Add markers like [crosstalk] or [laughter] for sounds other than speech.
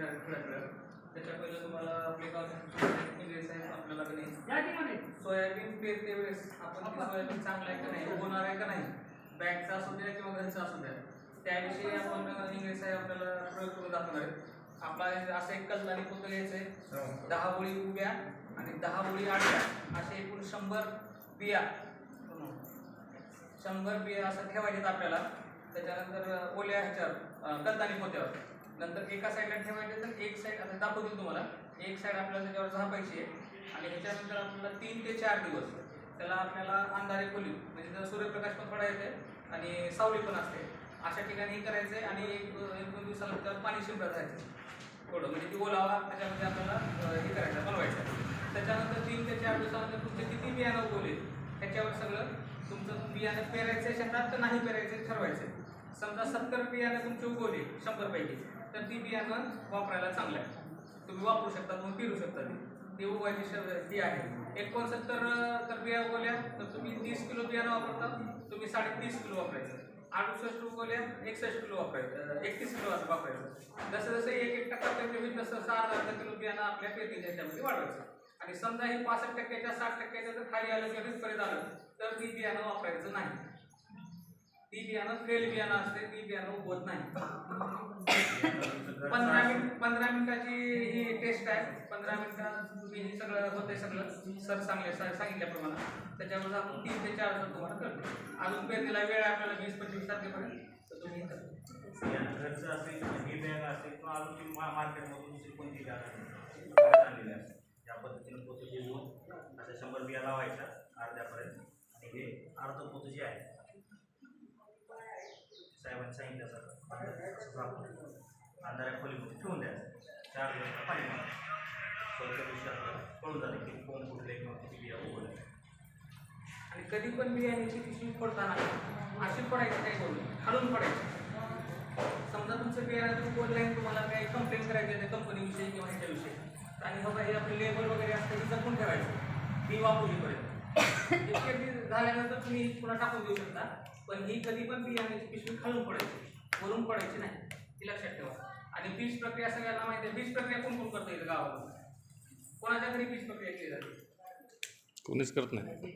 आहे त्याच्या पहिलं तुम्हाला आपले गावचे इंग्लिश आहे आपल्याला का नाही? सोयाबीन पेरते वेळेस. आपण सोयाबीन चांगलं आहे का नाही? होणार आहे का नाही? बॅगचा असू द्या किंवा घरचा असू द्या. त्याविषयी आपण इंग्लिश आहे आपल्याला प्रयोग करून दाखवणार आहे. आपला हे असं एक कलतानी पोतं घ्यायचं आहे. दहा ओळी उभ्या आणि दहा ओळी आडव्या. असे एकूण शंभर बिया. शंभर बिया असं ठेवायच्यात आपल्याला. त्याच्यानंतर ओल्या ह्याच्यावर कलतानी पोत्यावर. नंतर एका साईडला ठेवायचे तर एक साईड आता दाखवतील तुम्हाला. एक साईड आपल्याला त्याच्यावर झापायची आहे. आणि ह्याच्यानंतर आपल्याला तीन ते चार दिवस त्याला आपल्याला अंधारे खोली म्हणजे जर सूर्यप्रकाश पण थोडा येते आणि सावली पण असते. अशा ठिकाणी हे करायचं आहे आणि एक एक दोन दिवसानंतर पाणी शिंपडत राहायचं. थोडं म्हणजे ती ओलावा त्याच्यामध्ये आपल्याला हे करायचं बनवायचं. त्याच्यानंतर तीन ते चार दिवसानंतर तुमचे किती बियाणं उगवले त्याच्यावर सगळं तुमचं बियाणं पेरायचं शेतात तर नाही पेरायचं आहे ठरवायचं समजा सत्तर बियाणं तुमचे शंभर शंभरपैकी तर ती बियाणं वापरायला चांगलं आहे तुम्ही वापरू शकता तुम्ही फिरू शकता ती. ती उगवायची श- ती आहे. एकोणसत्तर तर बिया उगवल्या तर तुम्ही तीस किलो बियाणं वापरता तुम्ही साडेतीस किलो वापरायचं. अडुसष्ट उगवल्या एकसष्ट किलो वापरायचं एकतीस किलो असं वापरायचं. जसं जसं एक एक टक्का कमी होईल तसं सहा अर्धा किलो बियाणं आपल्या पेरणीच्या ह्याच्यामध्ये वाढवायचं. आणि समजा हे पासष्ट टक्क्याच्या साठ टक्क्याच्या जर खाली आलं किंवा आलं तर ती बियाणं वापरायचं नाही. ती बियाणं फेल बियाणं असते ती बियाणं उगवत नाही. [laughs] पंधरा मिनिट पंधरा मिनिटाची ही टेस्ट आहे. पंधरा मिनिटात तुम्ही हे सगळं होतंय सगळं. सर सांगले सा- सांगितल्याप्रमाणे त्याच्यावर आपण तीन ते चार तास तुम्हाला करतो. अजून पेरणीला वेळ आपल्याला वीस पंचवीस तारखेपर्यंत तर तुम्ही घरचं असेल ही बॅग असेल किंवा अजून ती मार्केटमधून दुसरी कोणती आणलेली असेल या पद्धतीने पोतं भिजवून अशा शंभर बिया लावायच्या अर्ध्यापर्यंत. आणि हे अर्ध पोतं जे आहे साहेबांनी सांगितलं सर अंधाऱ्या खोलीमध्ये ठेवून द्यायचं. चार दिवस पाणी मारायचं चौथ्या दिवशी आपल्याला कळून जातं की कोण कुठले किंवा किती बिया उघडले आणि कधी पण बियाण्याची पिशवी फोडताना अशी पडायची काही करून खालून पडायची. समजा तुमचं बियाणं तुम्ही बोललाय तुम्हाला काही कंप्लेंट करायची आहे कंपनीविषयी किंवा ह्याच्याविषयी आणि बाबा हे आपले लेबल वगैरे असतं हे जपून ठेवायचं. ती वापरली पडेल झाल्यानंतर तुम्ही पुन्हा टाकून देऊ शकता. पण ही कधी पण बियाण्याची पिशवी खालून पडायची. वरून पडायची नाही. ती लक्षात ठेवा. आणि बीज प्रक्रिया सगळ्यांना माहिती आहे बीज प्रक्रिया कोण कोण करतं इथं गावाला कोणाच्या घरी बीज प्रक्रिया केली जाते? कोणीच करत नाही.